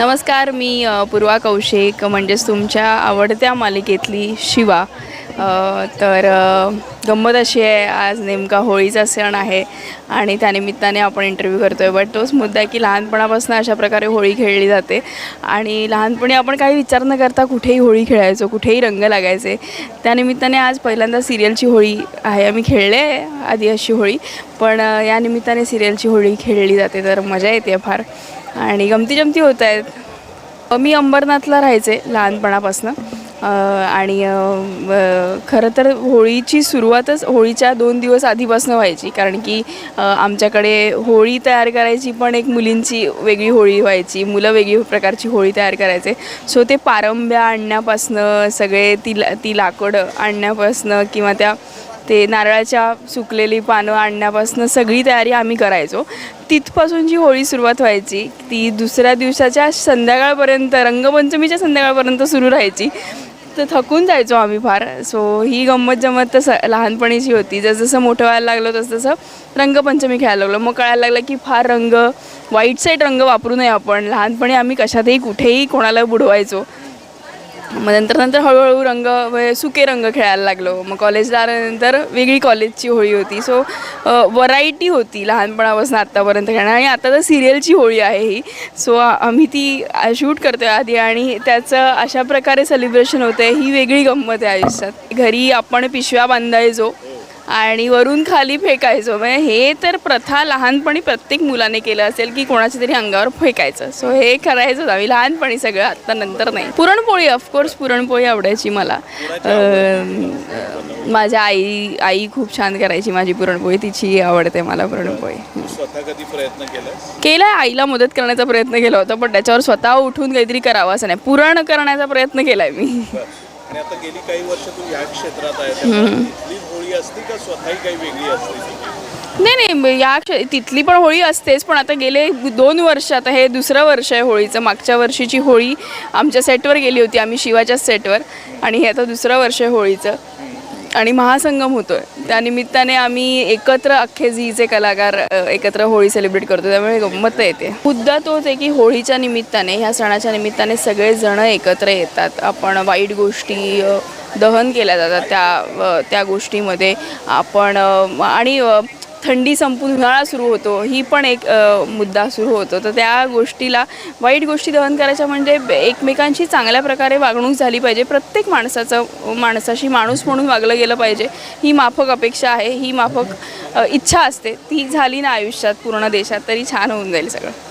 नमस्कार मी पूर्वा कौशिक म्हणजेच तुमच्या आवडत्या मालिकेतली शिवा. तर गंमत अशी आहे आज नेमका होळीचा सण आहे आणि त्यानिमित्ताने आपण इंटरव्ह्यू करतो आहे बट तोच मुद्दा आहे की लहानपणापासून अशा प्रकारे होळी खेळली जाते. आणि लहानपणी आपण काही विचार न करता कुठेही होळी खेळायचो कुठेही रंग लागायचे. त्यानिमित्ताने आज पहिल्यांदा सिरियलची होळी आहे. आम्ही खेळले आहे आधी अशी होळी पण या निमित्ताने सिरियलची होळी खेळली जाते. तर मजा येते फार. आणि गमती जमती होत आहेत. मी अंबरनाथला राहायचे लहानपणापासून. आणि खरं तर होळीची सुरुवातच होळीच्या दोन दिवस आधीपासून व्हायची. कारण की आमच्याकडे होळी तयार करायची पण एक मुलींची वेगळी होळी व्हायची. मुलं वेगळी प्रकारची होळी तयार करायचे. सो ते पारंब्या आणण्यापासनं सगळे ती ला- ती लाकडं आणण्यापासनं किंवा त्या ते नारळाच्या सुकलेली पानं आणण्यापासून सगळी तयारी आम्ही करायचो. तिथपासून जी होळी सुरुवात व्हायची ती दुसऱ्या दिवसाच्या संध्याकाळपर्यंत रंगपंचमीच्या संध्याकाळपर्यंत सुरू राहायची. तर थकून जायचो आम्ही फार. सो ही गंमत जमत तर स लहानपणीची होती. जसजसं मोठं व्हायला लागलो तसं तसं रंगपंचमी खेळायला लागलो. मग कळायला लागलं की फार रंग वाईट साईड रंग वापरू नये आपण. लहानपणी आम्ही कशातही कुठेही कोणाला बुडवायचो. मग नंतर नंतर हळूहळू रंग सुके रंग खेळायला लागलो. मग कॉलेजला आल्यानंतर वेगळी कॉलेजची होळी होती. सो व्हरायटी होती लहानपणापासून आत्तापर्यंत खेळणार. आणि आता तर सिरियलची होळी आहे ही. सो आम्ही ती शूट करतो आहे आधी आणि त्याचं अशा प्रकारे सेलिब्रेशन होतं आहे ही वेगळी गंमत आहे आयुष्यात. घरी आपण पिशव्या बांधायचो. आणि वरून खाली फेकायचो. म्हणजे हे तर प्रथा लहानपणी प्रत्येक मुलाने केलं असेल की कोणाच्या तरी अंगावर फेकायचं. सो हे करायचंच आम्ही. लहानपणी सगळं आत्ता नंतर नाही. पुरणपोळी ऑफकोर्स पुरणपोळी आवडायची मला. माझ्या आई आई खूप छान करायची माझी पुरणपोळी. तिची आवडते मला पुरणपोळी. केला आईला मदत करण्याचा प्रयत्न केला होता पण त्याच्यावर स्वतः उठून काहीतरी करावं असं नाही. पुरण करण्याचा प्रयत्न केलाय मी. आणि आता गेली काही वर्ष तू या क्षेत्रात आहे त्यामुळे इथली होळी असते का स्वतःही काही वेगळी असते? नाही नाही या क्ष तिथली पण होळी असतेच पण आता गेले दोन वर्ष आता हे दुसरं वर्ष आहे होळीचं मागच्या वर्षीची होळी आमच्या सेटवर गेली होती आम्ही शिवाच्याच सेटवर आणि हे आता दुसरं वर्ष आहे होळीचं आणि महासंगम होतो आहे त्यानिमित्ताने आम्ही एकत्र अख्खे झीचे कलाकार एकत्र होळी सेलिब्रेट करतो. त्यामुळे गंमत येते. मुद्दा तोच आहे की होळीच्या निमित्ताने ह्या सणाच्या निमित्ताने सगळेजणं एकत्र येतात. आपण वाईट गोष्टी दहन केल्या जातात त्या त्या गोष्टीमध्ये. आपण आणि थंडी संपून उन्हाळा सुरू होतो ही पण एक मुद्दा सुरू होतो. तर त्या गोष्टीला वाईट गोष्टी दहन करायच्या म्हणजे एकमेकांशी चांगल्या प्रकारे वागणूक झाली पाहिजे. प्रत्येक माणसाचं माणसाशी माणूस म्हणून वागलं गेलं पाहिजे. ही माफक अपेक्षा आहे ही माफक इच्छा असते. ती झाली ना आयुष्यात पूर्ण देशात तरी छान होऊन जाईल सगळं.